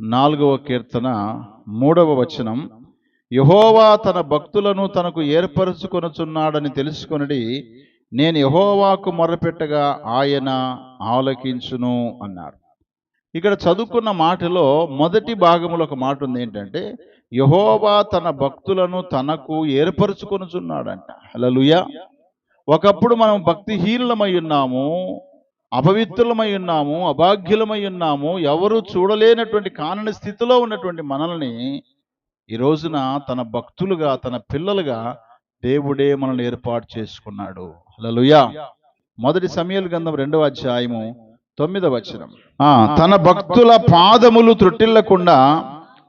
నాలుగవ కీర్తన మూడవ వచనం యహోవా తన భక్తులను తనకు ఏర్పరచుకొనుచున్నాడని తెలుసుకొనడి నేను యహోవాకు మొరపెట్టగా ఆయన ఆలకించును అన్నారు. ఇక్కడ చదువుకున్న మాటలో మొదటి భాగంలో ఒక మాట ఉంది ఏంటంటే యహోవా తన భక్తులను తనకు ఏర్పరచుకొనుచున్నాడంట. హలలుయ ఒకప్పుడు మనం భక్తిహీనులమై ఉన్నాము అపవిత్రులమై ఉన్నాము అభాగ్యులమై ఉన్నాము ఎవరు చూడలేనటువంటి కానని స్థితిలో ఉన్నటువంటి మనల్ని ఈ రోజున తన భక్తులుగా తన పిల్లలుగా దేవుడే మనల్ని ఏర్పాటు చేసుకున్నాడు. హలలుయా మొదటి సమయలు గంధం రెండవ అధ్యాయము తొమ్మిదవ వచనం. ఆ, తన భక్తుల పాదములు త్రుట్టిల్లకుండా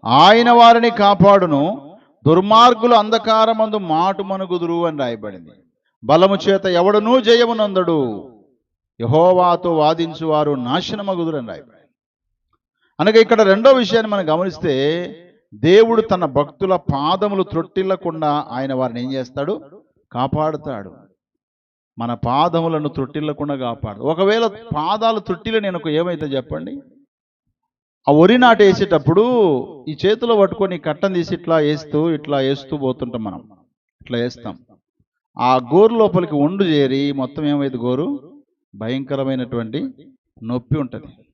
ఆయన వారిని కాపాడును దుర్మార్గులు అంధకారమందు మాటు మనుగుదురు అని రాయబడింది. బలము చేత ఎవడనూ జయమునందడు. యహోవాతో వాదించువారు నాశనమగుదురు అని రాయబడింది అనగా ఇక్కడ రెండో విషయాన్ని మనం గమనిస్తే దేవుడు తన భక్తుల పాదములు త్రొట్టిల్లకుండా ఆయన వారిని ఏం చేస్తాడు? కాపాడుతాడు. మన పాదములను త్రొట్టిల్లకుండా కాపాడు. ఒకవేళ పాదాలు త్రొట్టిల నేను ఒక ఏమైతే చెప్పండి? ఆ వరి నాటు వేసేటప్పుడు ఈ చేతిలో పట్టుకొని కట్టం తీసి ఇట్లా వేస్తూ ఇట్లా వేస్తూ పోతుంటాం మనం. ఇట్లా వేస్తాం. ఆ గోరు లోపలికి వండు చేరి మొత్తం ఏమైంది గోరు? భయంకరమైనటువంటి నొప్పి ఉంటుంది.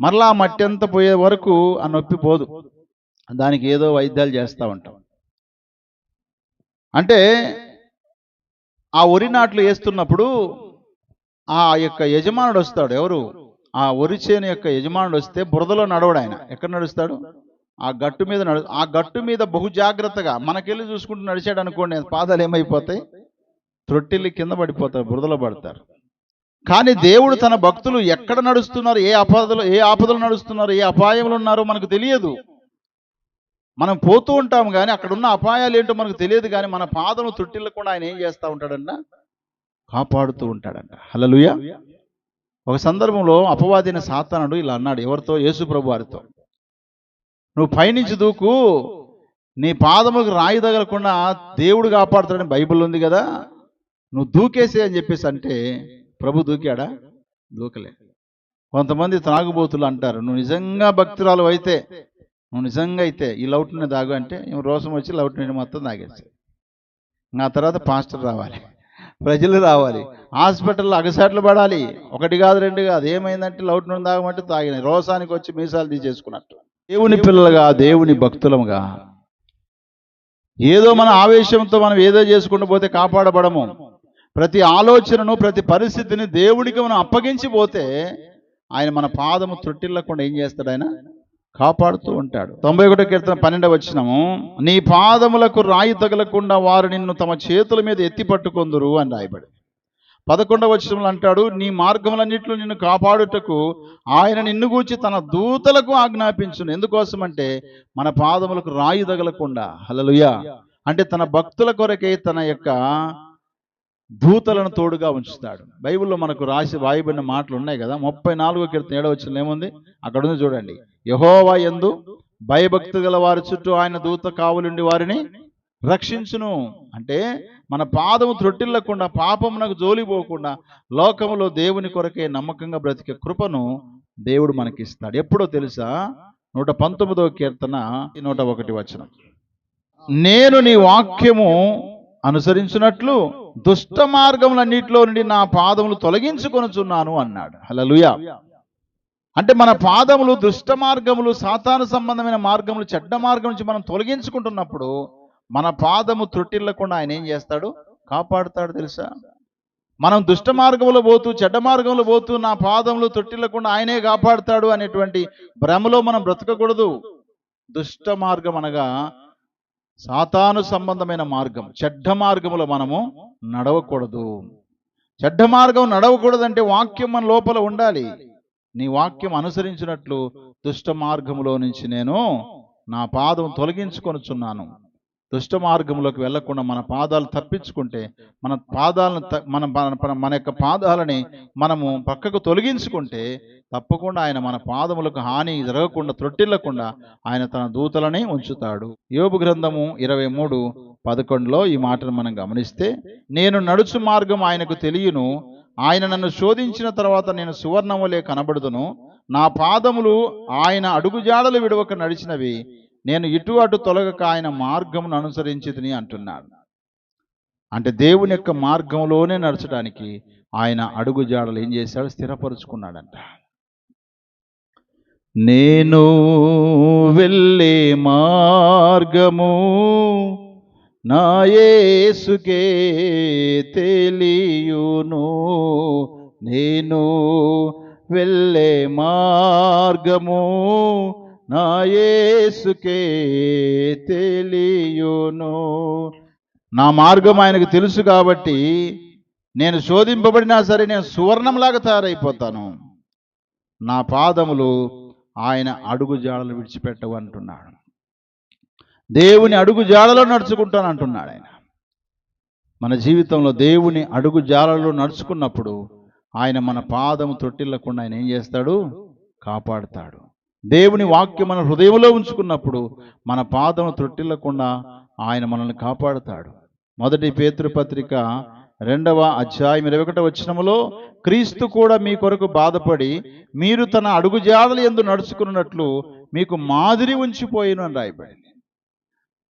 మరలా మట్టి అంతా పోయే వరకు ఆ నొప్పి పోదు. దానికి ఏదో వైద్యాలు చేస్తూ ఉంటాం. అంటే ఆ వరి నాట్లు వేస్తున్నప్పుడు ఆ యొక్క యజమానుడు వస్తాడు. ఎవరు? ఆ వరి చేను యొక్క యజమానుడు వస్తే బురదలో నడవడు ఆయన. ఎక్కడ నడుస్తాడు? ఆ గట్టు మీద నడు ఆ గట్టు మీద బహు జాగ్రత్తగా మనకెళ్ళి చూసుకుంటూ నడిచాడు అనుకోండి పాదాలు ఏమైపోతాయి? త్రొట్టిల్లి కింద పడిపోతారు బురదలో పడతారు. కానీ దేవుడు తన భక్తులు ఎక్కడ నడుస్తున్నారు ఏ ఆపదలు ఏ ఆపదలు నడుస్తున్నారు ఏ అపాయములు ఉన్నారో మనకు తెలియదు. మనం పోతూ ఉంటాం కానీ అక్కడ ఉన్న అపాయాలు ఏంటో మనకు తెలియదు కానీ మన పాదము త్రుట్టిల్లకుండా ఆయన ఏం చేస్తూ ఉంటాడంట? కాపాడుతూ ఉంటాడంట. హల్లెలూయా. ఒక సందర్భంలో అపవాదిన సాతానుడు ఇలా అన్నాడు ఎవరితో? యేసు ప్రభు వారితో నువ్వు పైనుంచి దూకు నీ పాదములకు రాయి తగలకుండా దేవుడు కాపాడుతాడని బైబిల్ ఉంది కదా నువ్వు దూకేసే అని చెప్పేసి అంటే ప్రభు దూకాడా? దూకలే. కొంతమంది త్రాగుబోతులు అంటారు నువ్వు నిజంగా భక్తురాలు అయితే నువ్వు నిజంగా అయితే ఈ లౌట్ని దాగు అంటే ఈమె రోసం వచ్చి లౌట్ నీళ్ళు మొత్తం తాగేసి నా తర్వాత పాస్టర్ రావాలి ప్రజలు రావాలి హాస్పిటల్లో అగసాట్లు పడాలి ఒకటి కాదు రెండు కాదు ఏమైందంటే లౌట్ నుండి తాగమంటే తాగినాయి రోసానికి వచ్చి మీసాలు తీసేసుకున్నట్టు. దేవుని పిల్లలుగా దేవుని భక్తులముగా ఏదో మన ఆవేశంతో మనం ఏదో చేసుకుంటూ పోతే కాపాడబడము. ప్రతి ఆలోచనను ప్రతి పరిస్థితిని దేవుడికి మనం అప్పగించిపోతే ఆయన మన పాదము త్రుట్టిల్లకుండా ఏం చేస్తాడు ఆయన? కాపాడుతూ ఉంటాడు. తొంభై ఒకటో కీర్తన పన్నెండవ వచ్చినము నీ పాదములకు రాయి తగలకుండా వారు నిన్ను తమ చేతుల మీద ఎత్తి పట్టుకొందురు అని రాయబడి పదకొండవ వచనంలో అంటాడు నీ మార్గములన్నింటిలో నిన్ను కాపాడుటకు ఆయన నిన్ను గూర్చి తన దూతలకు ఆజ్ఞాపించును. ఎందుకోసం అంటే మన పాదములకు రాయి తగలకుండా హలలుయ అంటే తన భక్తుల కొరకే తన యొక్క దూతలను తోడుగా ఉంచుతాడు. బైబిల్లో మనకు రాసి వాయబడిన మాటలు ఉన్నాయి కదా. ముప్పై నాలుగో కీర్తన ఏడవ వచ్చిన ఏముంది? అక్కడ ఉంది చూడండి. యహోవా యందు భయభక్తి గల వారి చుట్టూ ఆయన దూత కావులుండి వారిని రక్షించును. అంటే మన పాదము త్రొట్టిల్లకుండా పాపమునకు జోలిపోకుండా లోకములో దేవుని కొరకే నమ్మకంగా బ్రతికే కృపను దేవుడు మనకిస్తాడు. ఎప్పుడో తెలుసా? నూట పంతొమ్మిదవ కీర్తన నూట ఒకటి వచనం. నేను నీ వాక్యము అనుసరించినట్లు దుష్ట మార్గములన్నిటిలో నుండి నా పాదములు తొలగించుకొనుచున్నాను అన్నాడు. హల్లెలూయా. అంటే మన పాదములు దుష్ట మార్గములు సాతాను సంబంధమైన మార్గములు చెడ్డ మార్గం నుంచి మనం తొలగించుకుంటున్నప్పుడు మన పాదము త్రుటిల్లకుండా ఆయన ఏం చేస్తాడు? కాపాడుతాడు తెలుసా? మనం దుష్ట మార్గంలో పోతూ చెడ్డ మార్గంలో పోతూ నా పాదములు తొట్టిల్లకుండా ఆయనే కాపాడుతాడు అనేటువంటి భ్రమలో మనం బ్రతకకూడదు. దుష్ట మార్గం అనగా సాతాను సంబంధమైన మార్గం చెడ్డ మార్గములో మనము నడవకూడదు. చెడ్డ మార్గం నడవకూడదంటే వాక్యం మన లోపల ఉండాలి. నీ వాక్యం అనుసరించినట్లు దుష్ట మార్గములో నుంచి నేను నా పాదం తొలగించుకొనుచున్నాను. దుష్ట మార్గంలోకి వెళ్ళకుండా మన పాదాలు తప్పించుకుంటే మన పాదాలను త- మన మన- యొక్క పాదాలని మనము పక్కకు తొలగించుకుంటే తప్పకుండా ఆయన మన పాదములకు హాని జరగకుండా త్రొట్టిల్లకుండా ఆయన తన దూతలనే ఉంచుతాడు. యోబు గ్రంథము ఇరవై మూడు పదకొండులో ఈ మాటను మనం గమనిస్తే నేను నడుచు మార్గం ఆయనకు తెలియను ఆయన నన్ను శోధించిన తర్వాత నేను సువర్ణములే కనబడుదును నా పాదములు ఆయన అడుగుజాడలు విడవక నడిచినవి నేను ఇటు అటు తొలగక ఆయన మార్గమును అనుసరించితిని అంటున్నాడు. అంటే దేవుని యొక్క మార్గంలోనే నడచడానికి ఆయన అడుగుజాడలు ఏం చేశాడు? స్థిరపరుచుకున్నాడంట. నేను వెళ్ళే మార్గము నా యేసుకే తెలియును. నేను వెళ్ళే మార్గము నా యేసుకే తెలియును. నా మార్గం ఆయనకు తెలుసు కాబట్టి నేను శోధింపబడినా సరే నేను సువర్ణంలాగా తయారైపోతాను. నా పాదములు ఆయన అడుగు జాడలు విడిచిపెట్టవు అంటున్నాడు. దేవుని అడుగు జాడలో నడుచుకుంటాను అంటున్నాడు ఆయన. మన జీవితంలో దేవుని అడుగు జాలలో నడుచుకున్నప్పుడు ఆయన మన పాదము తొట్టిల్లకుండా ఆయన ఏం చేస్తాడు? కాపాడుతాడు. దేవుని వాక్యం మన హృదయంలో ఉంచుకున్నప్పుడు మన పాదం తొట్టిల్లకుండా ఆయన మనల్ని కాపాడుతాడు. మొదటి పేతృపత్రిక రెండవ అధ్యాయం ఇరవై ఒకటవ వచ్చినములో క్రీస్తు కూడా మీ కొరకు బాధపడి మీరు తన అడుగుజాడలు ఎందు నడుచుకున్నట్లు మీకు మాదిరి ఉంచిపోయిన అని రాయబడింది.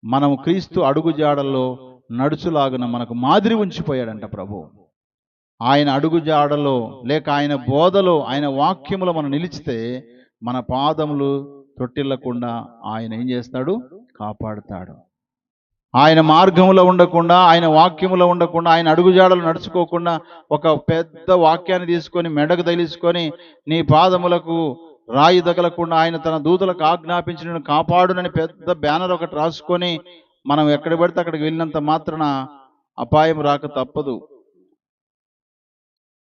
మనము క్రీస్తు అడుగుజాడల్లో నడుచులాగున మనకు మాదిరి ఉంచిపోయాడంట ప్రభు. ఆయన అడుగుజాడలో లేక ఆయన బోధలో ఆయన వాక్యములో మనం నిలిచితే మన పాదములు తొట్టిల్లకుండా ఆయన ఏం చేస్తాడు? కాపాడుతాడు. ఆయన మార్గంలో ఉండకుండా ఆయన వాక్యములో ఉండకుండా ఆయన అడుగుజాడలు నడుచుకోకుండా ఒక పెద్ద వాక్యాన్ని తీసుకొని మెడకు తగిలించుకొని నీ పాదములకు రాయి తగలకుండా ఆయన తన దూతలకు ఆజ్ఞాపించి నేను కాపాడునని పెద్ద బ్యానర్ ఒకటి రాసుకొని మనం ఎక్కడ పడితే అక్కడికి వెళ్ళినంత మాత్రాన అపాయం రాక తప్పదు.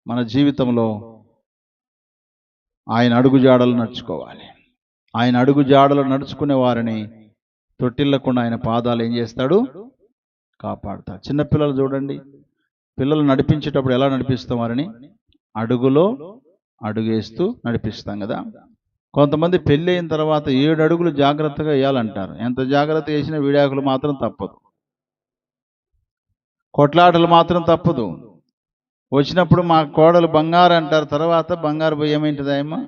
మన జీవితంలో ఆయన అడుగుజాడలు నడుచుకోవాలి. ఆయన అడుగుజాడలు నడుచుకునే వారిని తొట్టిల్లకుండా ఆయన పాదాలు ఏం చేస్తాడు? కాపాడుతాడు. చిన్నపిల్లలు చూడండి. పిల్లలు నడిపించేటప్పుడు ఎలా నడిపిస్తాం వారిని? అడుగులో అడుగేస్తూ నడిపిస్తాం కదా. కొంతమంది పెళ్ళి అయిన తర్వాత ఏడు అడుగులు జాగ్రత్తగా వేయాలంటారు. ఎంత జాగ్రత్త వేసినా విడాకులు మాత్రం తప్పదు. కొట్లాటలు మాత్రం తప్పదు. వచ్చినప్పుడు మా కోడలు బంగారు అంటారు తర్వాత బంగారు పోయి ఏమైంటుంది ఏమో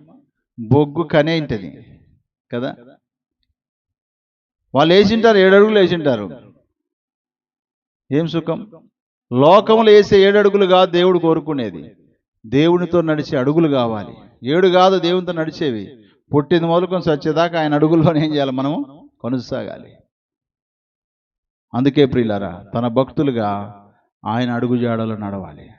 బొగ్గు కనేంటిది కదా? వాళ్ళు వేసింటారు ఏడు అడుగులు వేసింటారు ఏం సుఖం? లోకములు వేసే ఏడు అడుగులు కాదు దేవుడు కోరుకునేది. దేవునితో నడిచే అడుగులు కావాలి. ఏడు కాదు దేవునితో నడిచేవి. పుట్టింది మొదలుకొని సచ్చేదాకా ఆయన అడుగుల్లోనే ఏం చేయాలి మనము? కొనసాగాలి. అందుకే ప్రియులారా తన భక్తులుగా ఆయన అడుగుజాడలు నడవాలి.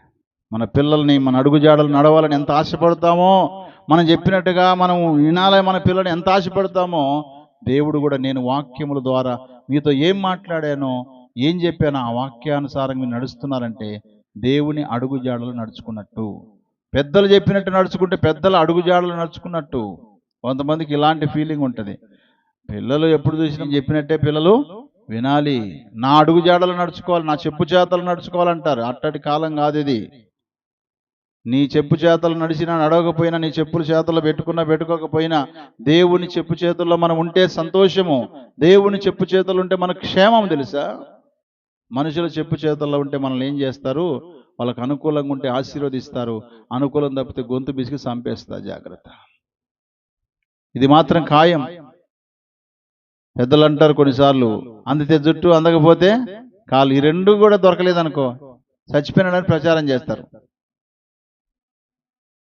మన పిల్లల్ని మన అడుగుజాడలు నడవాలని ఎంత ఆశపడతామో మనం చెప్పినట్టుగా మనం వినాలి మన పిల్లల్ని ఎంత ఆశపడతామో దేవుడు కూడా నేను వాక్యముల ద్వారా మీతో ఏం మాట్లాడానో ఏం చెప్పానో ఆ వాక్యానుసారం మీరు నడుస్తున్నారంటే దేవుని అడుగుజాడలు నడుచుకున్నట్టు. పెద్దలు చెప్పినట్టు నడుచుకుంటే పెద్దల అడుగుజాడలు నడుచుకున్నట్టు. కొంతమందికి ఇలాంటి ఫీలింగ్ ఉంటుంది. పిల్లలు ఎప్పుడు చూసినా చెప్పినట్టే పిల్లలు వినాలి. నా అడుగుజాడలు నడుచుకోవాలి నా చెప్పు చేతలు నడుచుకోవాలంటారు. అట్టటి కాలం కాదు ఇది. నీ చెప్పు చేతలు నడిచినా నడవకపోయినా నీ చెప్పులు చేతలు పెట్టుకున్నా పెట్టుకోకపోయినా దేవుని చెప్పు చేతుల్లో మనం ఉంటే సంతోషము. దేవుని చెప్పు చేతులు ఉంటే మనకు క్షేమం తెలుసా? మనుషుల చెప్పు చేతుల్లో ఉంటే మనల్ని ఏం చేస్తారు? వాళ్ళకు అనుకూలంగా ఉంటే ఆశీర్వదిస్తారు. అనుకూలం తప్పితే గొంతు బిసికి చంపేస్తారు జాగ్రత్త. ఇది మాత్రం ఖాయం. పెద్దలు అంటారు కొన్నిసార్లు అందితే జుట్టు అందకపోతే కాలు. ఈ రెండు కూడా దొరకలేదనుకో చచ్చిపోయినాడని ప్రచారం చేస్తారు.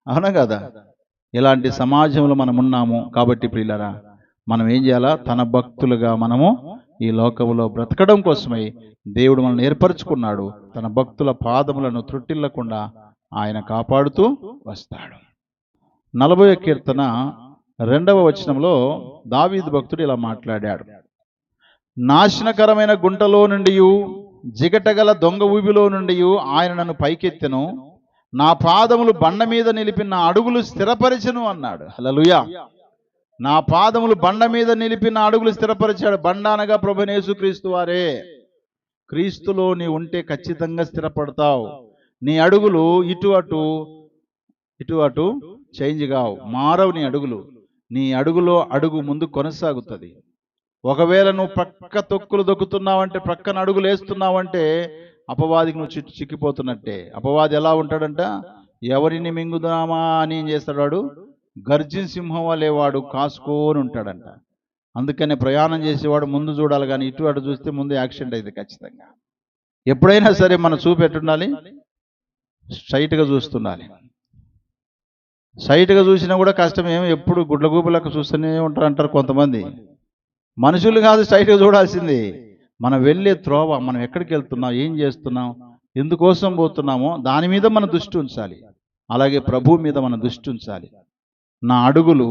అవునా కదా? ఇలాంటి సమాజంలో మనం ఉన్నాము కాబట్టి ప్రియులరా మనం ఏం చేయాలా? తన భక్తులుగా మనము ఈ లోకములో బ్రతకడం కోసమై దేవుడు మనల్ని ఏర్పరచుకున్నాడు. తన భక్తుల పాదములను త్రుట్టిల్లకుండా ఆయన కాపాడుతూ వస్తాడు. నలభై కీర్తన రెండవ వచనంలో దావీదు భక్తుడు ఇలా మాట్లాడాడు. నాశనకరమైన గుంటలో నుండి జిగటగల దొంగ ఊబిలో నుండి ఆయన నన్ను పైకెత్తెను. నా పాదములు బండ మీద నిలిపి నా అడుగులు స్థిరపరిచెను అన్నాడు. హలలుయా నా పాదములు బండ మీద నిలిపి నా అడుగులు స్థిరపరిచాడు. బండ అనగా ప్రభునేసు క్రీస్తు వారే. క్రీస్తులో నీ ఉంటే ఖచ్చితంగా స్థిరపడతావు. నీ అడుగులు ఇటు అటు ఇటు అటు చేంజ్ కావు. మారవు నీ అడుగులు. నీ అడుగులో అడుగు ముందు కొనసాగుతుంది. ఒకవేళ నువ్వు ప్రక్క తొక్కులు దొక్కుతున్నావంటే ప్రక్కన అడుగులు వేస్తున్నావంటే అపవాదికి నువ్వు చిక్కి చిక్కిపోతున్నట్టే. అపవాది ఎలా ఉంటాడంట? ఎవరిని మింగుదామా అని ఏం చేస్తాడు వాడు? గర్జిన్ సింహం వలె వాడు కాసుకోని ఉంటాడంట. అందుకనే ప్రయాణం చేసేవాడు ముందు చూడాలి కానీ ఇటు అటు చూస్తే ముందు యాక్సిడెంట్ అయితే ఖచ్చితంగా. ఎప్పుడైనా సరే మన చూపు ఎట్టుండాలి? స్ట్రైట్గా చూస్తుండాలి. స్ట్రైట్గా చూసినా కూడా కష్టం ఏమి? ఎప్పుడు గుడ్లగూపులకు చూస్తూనే ఉంటారు అంటారు కొంతమంది. మనుషులు కాదు స్ట్రైట్గా చూడాల్సింది. మనం వెళ్ళే త్రోవ మనం ఎక్కడికి వెళ్తున్నాం? ఏం చేస్తున్నాం? ఎందుకోసం పోతున్నామో దాని మీద మన దృష్టి ఉంచాలి. అలాగే ప్రభు మీద మన దృష్టి ఉంచాలి. నా అడుగులు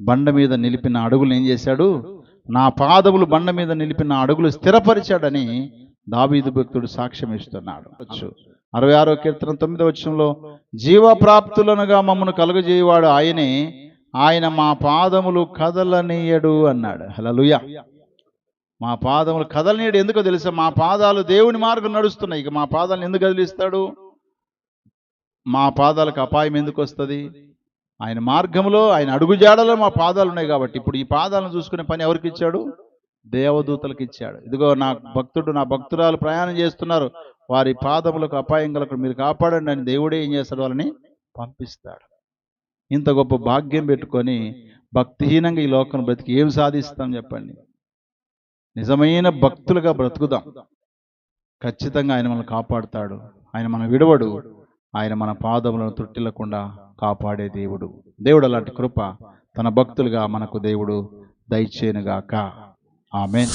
బండ మీద నిలిపిన అడుగులు ఏం చేశాడు? నా పాదములు బండ మీద నిలిపిన అడుగులు స్థిరపరిచాడని దావీదు భక్తుడు సాక్ష్యం ఇస్తున్నాడు. అరవై ఆరో కీర్తన తొమ్మిదో వచ్చంలో జీవప్రాప్తులనుగా మమ్మను కలుగజేయవాడు ఆయనే. ఆయన మా పాదములు కదలనీయడు అన్నాడు. హలలుయ మా పాదములు కదలనీడు ఎందుకో తెలుసా? మా పాదాలు దేవుని మార్గం నడుస్తున్నాయి. ఇక మా పాదాలను ఎందుకు కదిలిస్తాడు? మా పాదాలకు అపాయం ఎందుకు వస్తుంది? ఆయన మార్గంలో ఆయన అడుగుజాడలో మా పాదాలు ఉన్నాయి కాబట్టి ఇప్పుడు ఈ పాదాలను చూసుకునే పని ఎవరికి ఇచ్చాడు? దేవదూతలకు ఇచ్చాడు. ఇదిగో నా భక్తుడు నా భక్తురాలు ప్రయాణం చేస్తున్నారు. వారి పాదములకు అపాయం కలగ మీరు కాపాడండి అని దేవుడే ఏం చేస్తాడు? వాళ్ళని పంపిస్తాడు. ఇంత గొప్ప భాగ్యం పెట్టుకొని భక్తిహీనంగా ఈ లోకం బ్రతికి ఏం సాధిస్తాం చెప్పండి? నిజమైన భక్తులుగా బ్రతుకుదాం. ఖచ్చితంగా ఆయన మనల్ని కాపాడుతాడు. ఆయన మన విడవడు. ఆయన మన పాదములను తొట్టిల్లకుండా కాపాడే దేవుడు. దేవుడు అలాంటి కృప తన భక్తులుగా మనకు దేవుడు దయచేనుగాక ఆమెన్.